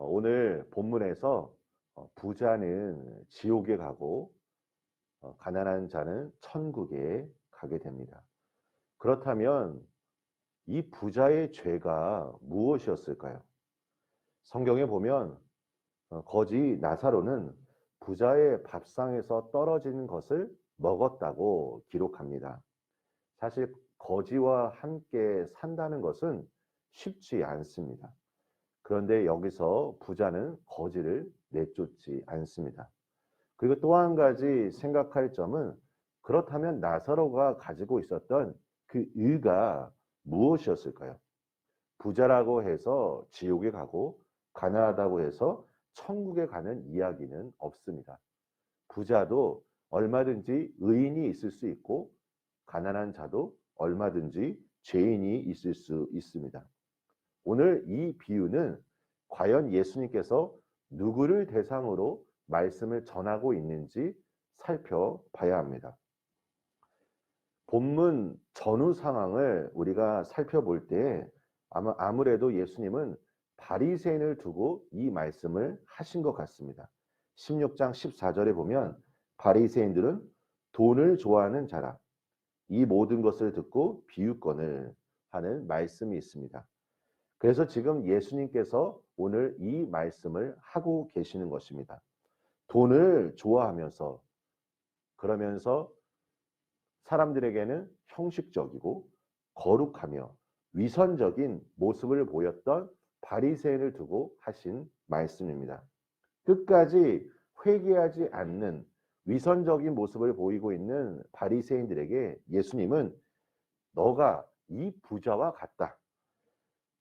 어, 오늘 본문에서 어, 부자는 지옥에 가고 어, 가난한 자는 천국에 가게 됩니다. 그렇다면 이 부자의 죄가 무엇이었을까요? 성경에 보면 어, 거지 나사로는 부자의 밥상에서 떨어지는 것을 먹었다고 기록합니다. 사실 거지와 함께 산다는 것은 쉽지 않습니다. 그런데 여기서 부자는 거지를 내쫓지 않습니다. 그리고 또 한 가지 생각할 점은 그렇다면 나사로가 가지고 있었던 그 의가 무엇이었을까요? 부자라고 해서 지옥에 가고 가난하다고 해서 천국에 가는 이야기는 없습니다. 부자도 얼마든지 의인이 있을 수 있고 가난한 자도 얼마든지 죄인이 있을 수 있습니다. 오늘 이 비유는 과연 예수님께서 누구를 대상으로 말씀을 전하고 있는지 살펴봐야 합니다. 본문 전후 상황을 우리가 살펴볼 때 아마 아무래도 예수님은 바리새인을 두고 이 말씀을 하신 것 같습니다. 16장 14절에 보면 바리새인들은 돈을 좋아하는 자라 이 모든 것을 듣고 비유권을 하는 말씀이 있습니다. 그래서 지금 예수님께서 오늘 이 말씀을 하고 계시는 것입니다. 돈을 좋아하면서 그러면서 사람들에게는 형식적이고 거룩하며 위선적인 모습을 보였던 바리새인을 두고 하신 말씀입니다. 끝까지 회개하지 않는 위선적인 모습을 보이고 있는 바리새인들에게 예수님은 너가 이 부자와 같다.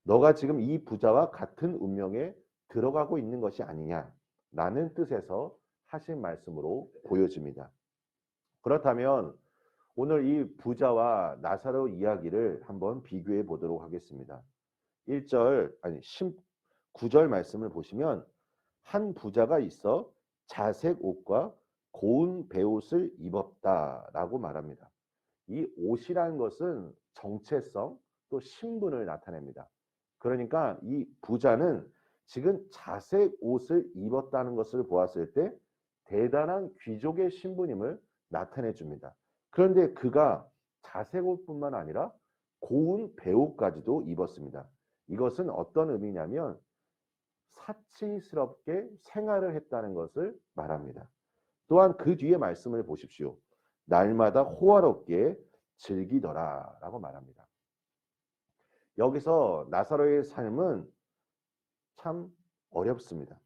너가 지금 이 부자와 같은 운명에 들어가고 있는 것이 아니냐. 라는 뜻에서 하신 말씀으로 보여집니다. 그렇다면 오늘 이 부자와 나사로 이야기를 한번 비교해 보도록 하겠습니다. 1절 아니 19절 말씀을 보시면 한 부자가 있어 자색 옷과 고운 베옷을 입었다라고 말합니다. 이 옷이라는 것은 정체성 또 신분을 나타냅니다. 그러니까 이 부자는 지금 자색 옷을 입었다는 것을 보았을 때 대단한 귀족의 신분임을 나타내 줍니다. 그런데 그가 자색 옷뿐만 아니라 고운 배옷까지도 입었습니다. 이것은 어떤 의미냐면 사치스럽게 생활을 했다는 것을 말합니다. 또한 그 뒤에 말씀을 보십시오. 날마다 호화롭게 즐기더라 라고 말합니다. 여기서 나사로의 삶은 참 어렵습니다.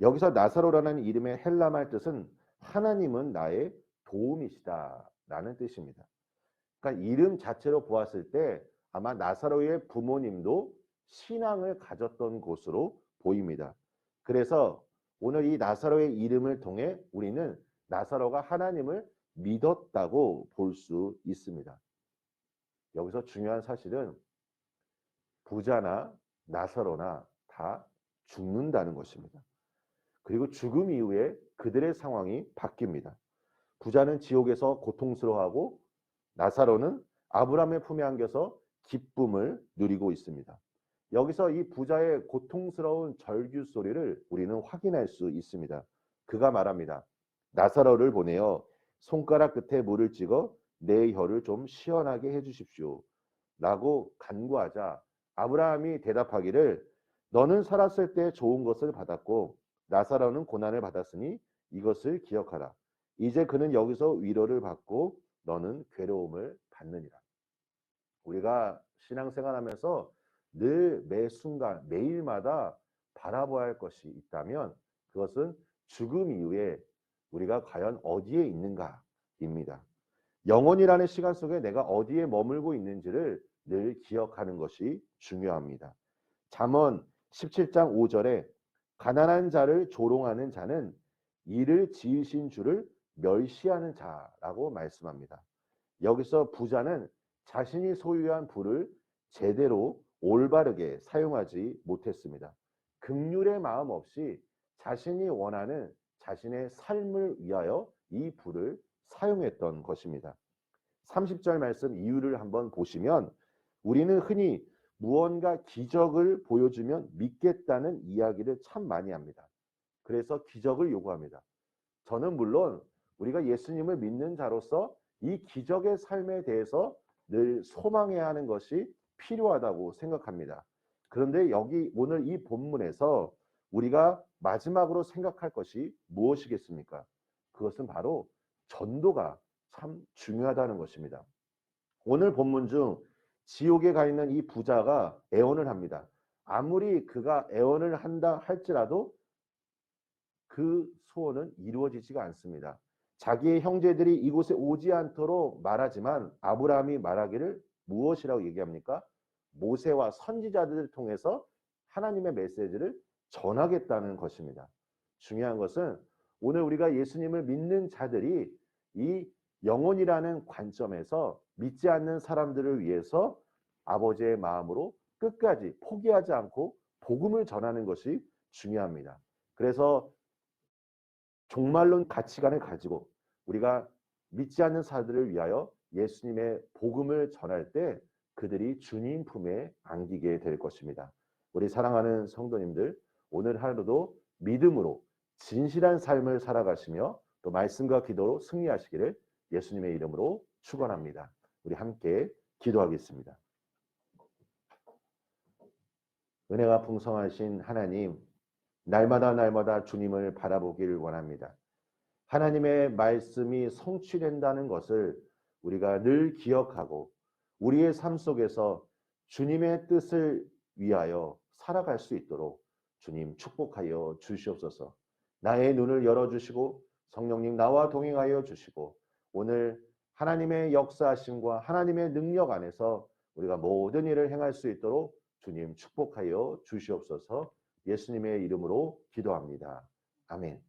여기서 나사로라는 이름의 헬라 말 뜻은 하나님은 나의 도움이시다 라는 뜻입니다. 그러니까 이름 자체로 보았을 때 아마 나사로의 부모님도 신앙을 가졌던 곳으로 보입니다. 그래서 오늘 이 나사로의 이름을 통해 우리는 나사로가 하나님을 믿었다고 볼 수 있습니다. 여기서 중요한 사실은 부자나 나사로나 다 죽는다는 것입니다. 그리고 죽음 이후에 그들의 상황이 바뀝니다. 부자는 지옥에서 고통스러워하고 나사로는 아브라함의 품에 안겨서 기쁨을 누리고 있습니다. 여기서 이 부자의 고통스러운 절규 소리를 우리는 확인할 수 있습니다. 그가 말합니다. 나사로를 보내어 손가락 끝에 물을 찍어 내 혀를 좀 시원하게 해 주십시오. 라고 간구하자 아브라함이 대답하기를 너는 살았을 때 좋은 것을 받았고 나사로는 고난을 받았으니 이것을 기억하라. 이제 그는 여기서 위로를 받고 너는 괴로움을 받느니라. 우리가 신앙생활하면서 늘 매 순간 매일마다 바라봐야 할 것이 있다면 그것은 죽음 이후에 우리가 과연 어디에 있는가입니다. 영혼이라는 시간 속에 내가 어디에 머물고 있는지를 늘 기억하는 것이 중요합니다. 잠언 17장 5절에 가난한 자를 조롱하는 자는 이를 지으신 주를 멸시하는 자라고 말씀합니다. 여기서 부자는 자신이 소유한 부를 제대로 올바르게 사용하지 못했습니다. 극률의 마음 없이 자신이 원하는 자신의 삶을 위하여 이 부를 사용했던 것입니다. 30절 말씀 이유를 한번 보시면 우리는 흔히 무언가 기적을 보여주면 믿겠다는 이야기를 참 많이 합니다. 그래서 기적을 요구합니다. 저는 물론 우리가 예수님을 믿는 자로서 이 기적의 삶에 대해서 늘 소망해야 하는 것이 필요하다고 생각합니다. 그런데 여기 오늘 이 본문에서 우리가 마지막으로 생각할 것이 무엇이겠습니까? 그것은 바로 전도가 참 중요하다는 것입니다. 오늘 본문 중 지옥에 가 있는 이 부자가 애원을 합니다. 아무리 그가 애원을 한다 할지라도 그 소원은 이루어지지가 않습니다. 자기의 형제들이 이곳에 오지 않도록 말하지만 아브라함이 말하기를 무엇이라고 얘기합니까? 모세와 선지자들을 통해서 하나님의 메시지를 전하겠다는 것입니다. 중요한 것은 오늘 우리가 예수님을 믿는 자들이 이 영혼이라는 관점에서 믿지 않는 사람들을 위해서 아버지의 마음으로 끝까지 포기하지 않고 복음을 전하는 것이 중요합니다. 그래서 종말론 가치관을 가지고 우리가 믿지 않는 사람들을 위하여 예수님의 복음을 전할 때 그들이 주님 품에 안기게 될 것입니다. 우리 사랑하는 성도님들 오늘 하루도 믿음으로 진실한 삶을 살아가시며 또 말씀과 기도로 승리하시기를 예수님의 이름으로 축원합니다. 우리 함께 기도하겠습니다. 은혜가 풍성하신 하나님, 날마다 날마다 주님을 바라보기를 원합니다. 하나님의 말씀이 성취된다는 것을 우리가 늘 기억하고 우리의 삶 속에서 주님의 뜻을 위하여 살아갈 수 있도록 주님 축복하여 주시옵소서. 나의 눈을 열어주시고 성령님 나와 동행하여 주시고 오늘 하나님의 역사하심과 하나님의 능력 안에서 우리가 모든 일을 행할 수 있도록 주님 축복하여 주시옵소서 예수님의 이름으로 기도합니다. 아멘.